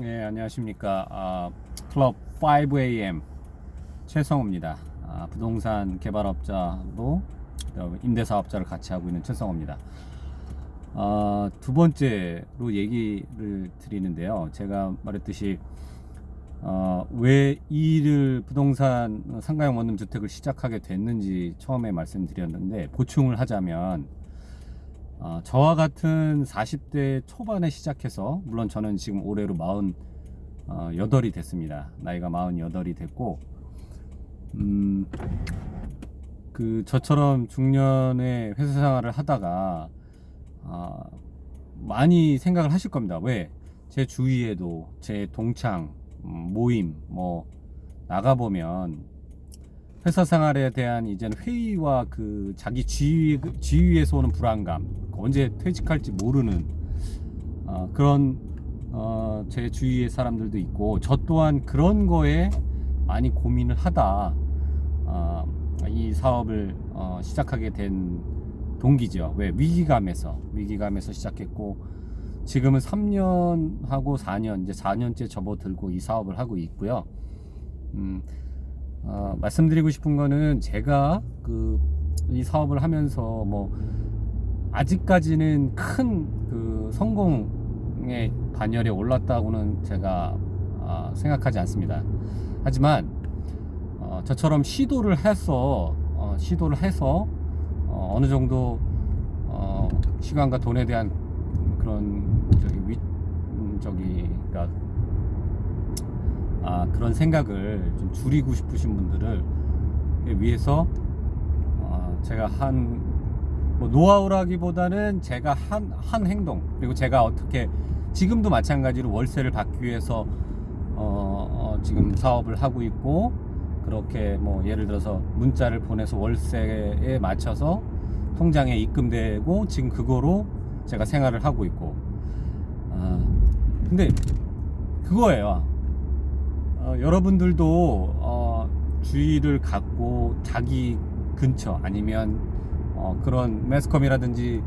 네, 안녕하십니까. 아, 클럽 5AM 최성호입니다. 아, 부동산 개발업자도 어, 임대사업자를 같이 하고 있는 최성호입니다. 아, 두 번째로 얘기를 드리는데요. 제가 말했듯이 어, 왜 이 일을 부동산 상가형 원룸 주택을 시작하게 됐는지 처음에 말씀드렸는데 보충을 하자면 어, 저와 같은 40대 초반에 시작해서 물론 저는 지금 올해로 48이 됐습니다. 나이가 48이 됐고 음, 그 저처럼 중년에 회사 생활을 하다가 아, 많이 생각을 하실 겁니다. 왜? 제 주위에도 제 동창 음, 모임 뭐 나가 보면 회사 생활에 대한 이제는 회의와 그 자기 지위, 지위에서 오는 불안감 언제 퇴직할지 모르는 어, 그런 어, 제 주위의 사람들도 있고 저 또한 그런 거에 많이 고민을 하다 어, 이 사업을 어, 시작하게 된 동기죠. 왜 위기감에서 위기감에서 시작했고 지금은 3년하고 4년 이제 4년째 접어들고 이 사업을 하고 있고요. 음, 어, 말씀드리고 싶은 거는 제가 그 이 사업을 하면서 뭐 아직까지는 큰 그 성공의 반열에 올랐다고는 제가 아, 생각하지 않습니다. 하지만 어, 저처럼 시도를 해서 어, 시도를 해서 어, 어느 정도 어, 시간과 돈에 대한 그런 저기 위 음, 저기 그러니까 아, 그런 생각을 좀 줄이고 싶으신 분들을 위해서 어, 제가 한 뭐 노하우라기보다는 제가 한, 한 행동 그리고 제가 어떻게 지금도 마찬가지로 월세를 받기 위해서 어, 어, 지금 사업을 하고 있고 그렇게 뭐 예를 들어서 문자를 보내서 월세에 맞춰서 통장에 입금되고 지금 그거로 제가 생활을 하고 있고. 아, 근데 그거예요 어, 여러분들도 어, 주의를 갖고 자기 근처 아니면 어, 그런 매스컴이라든지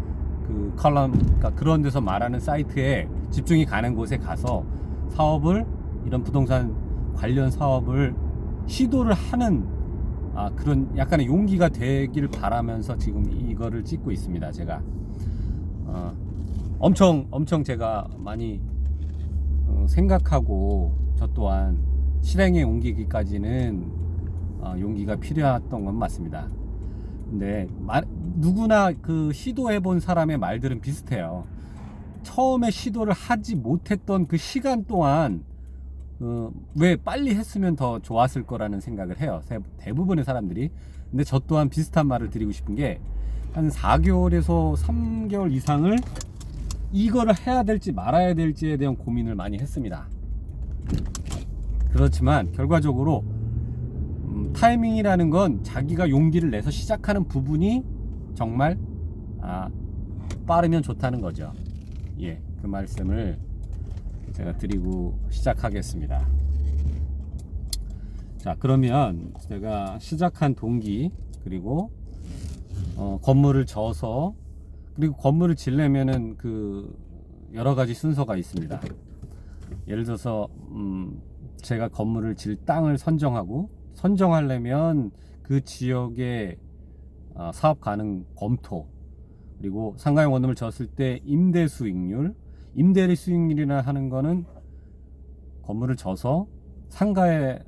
그 컬럼 그러니까 그런 데서 말하는 사이트에 집중이 가는 곳에 가서 사업을 이런 부동산 관련 사업을 시도를 하는 아, 그런 약간의 용기가 되길 바라면서 지금 이거를 찍고 있습니다 제가. 어, 엄청 엄청 제가 많이 어, 생각하고 저 또한 실행에 옮기기까지는 어, 용기가 필요했던 건 맞습니다. 근데 말- 누구나 그 시도해 본 사람의 말들은 비슷해요. 처음에 시도를 하지 못했던 그 시간 동안 어, 왜 빨리 했으면 더 좋았을 거라는 생각을 해요. 세- 대부분의 사람들이. 근데 저 또한 비슷한 말을 드리고 싶은 게 한 4개월에서 3개월 이상을 이거를 해야 될지 말아야 될지에 대한 고민을 많이 했습니다. 그렇지만 결과적으로 음, 타이밍이라는 건 자기가 용기를 내서 시작하는 부분이 정말 아, 빠르면 좋다는 거죠. 예, 그 말씀을 제가 드리고 시작하겠습니다. 자, 그러면 제가 시작한 동기 그리고 어, 건물을 져서 그리고 건물을 지려면은 그 여러 가지 순서가 있습니다. 예를 들어서 음, 제가 건물을 질 땅을 선정하고 선정하려면 그 지역의 아, 사업 가능 검토 그리고 상가형 원룸을 졌을 때 임대 수익률 임대 수익률이나 하는 거는 건물을 져서 상가에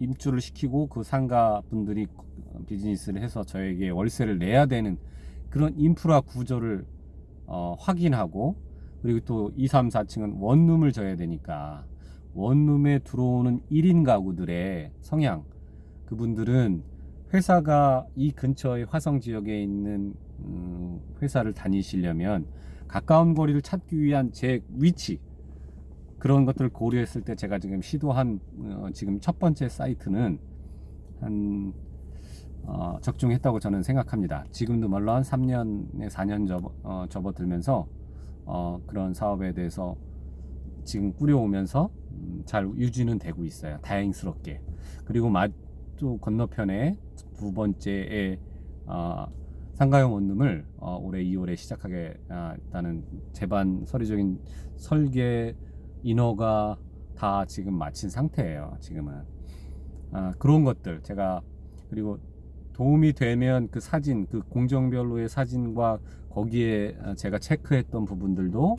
입주를 시키고 그 상가 분들이 비즈니스를 해서 저에게 월세를 내야 되는 그런 인프라 구조를 어, 확인하고 그리고 또 2, 3, 4층은 원룸을 져야 되니까 원룸에 들어오는 1인 가구들의 성향 그분들은 회사가 이 근처의 화성 지역에 있는 음, 회사를 다니시려면 가까운 거리를 찾기 위한 제 위치 그런 것들을 고려했을 때 제가 지금 시도한 어, 지금 첫 번째 사이트는 한 어, 적중했다고 저는 생각합니다. 지금도 물론 3년에 4년 접어, 어, 접어들면서 어, 그런 사업에 대해서 지금 꾸려오면서 음, 잘 유지는 되고 있어요. 다행스럽게. 그리고 마또 건너편에 두 번째의 어, 상가용 원룸을 어, 올해 2월에 시작하게 아, 일단은 재반 서류적인 설계 인허가 다 지금 마친 상태예요. 지금은 아, 그런 것들 제가 그리고 도움이 되면 그 사진 그 공정별로의 사진과 거기에 아, 제가 체크했던 부분들도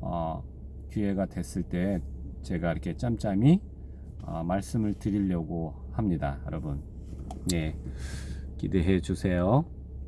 어, 기회가 됐을 때 제가 이렇게 짬짬이 어, 말씀을 드리려고 합니다. 여러분, 예, 기대해 주세요.